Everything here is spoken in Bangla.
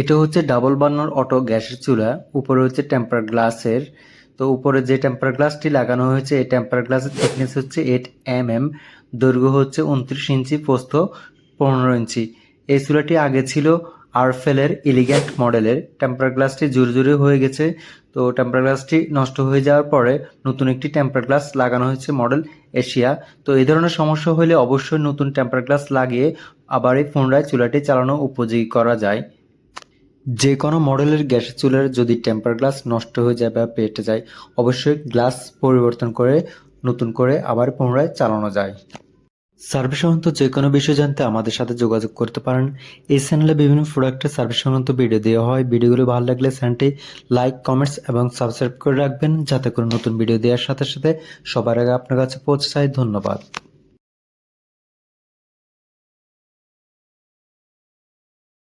এটা হচ্ছে ডাবল বার্নার অটো গ্যাসের চুলা, উপরে হচ্ছে টেম্পার গ্লাসের। তো উপরে যে টেম্পার গ্লাসটি লাগানো হয়েছে, এই টেম্পার গ্লাসের থিকনেস হচ্ছে এইট এম এম দৈর্ঘ্য হচ্ছে উনত্রিশ ইঞ্চি, প্রস্থ পনেরো ইঞ্চি। এই চুলাটি আগে ছিল আরফেলের এলিগ্যান্ট মডেলের। টেম্পার গ্লাসটি জোরে জোরে হয়ে গেছে। তো টেম্পার গ্লাসটি নষ্ট হয়ে যাওয়ার পরে নতুন একটি টেম্পার গ্লাস লাগানো হয়েছে মডেল এশিয়া। তো এই ধরনের সমস্যা হলে অবশ্যই নতুন টেম্পার গ্লাস লাগিয়ে আবার এই পুনরায় চুলাটি চালানো উপযোগী করা যায়। যে কোনো মডেলের গ্যাসের চুলার যদি টেম্পার গ্লাস নষ্ট হয়ে যায় বা পেটে যায়, অবশ্যই গ্লাস পরিবর্তন করে, নতুন করে আবার পুনরায় চালানো যায়। সার্ভিস সংক্রান্ত যে কোনো বিষয় জানতে আমাদের সাথে যোগাযোগ করতে পারেন। এই চ্যানেলে বিভিন্ন প্রোডাক্টের সার্ভিস সংক্রান্ত ভিডিও দেওয়া হয়। ভিডিওগুলো ভালো লাগলে চ্যানেলটি লাইক কমেন্টস এবং সাবস্ক্রাইব করে রাখবেন। যাতে করে নতুন ভিডিও দেওয়ার সাথে সাথে সবার আগে আপনার কাছে পৌঁছে যায়। ধন্যবাদ।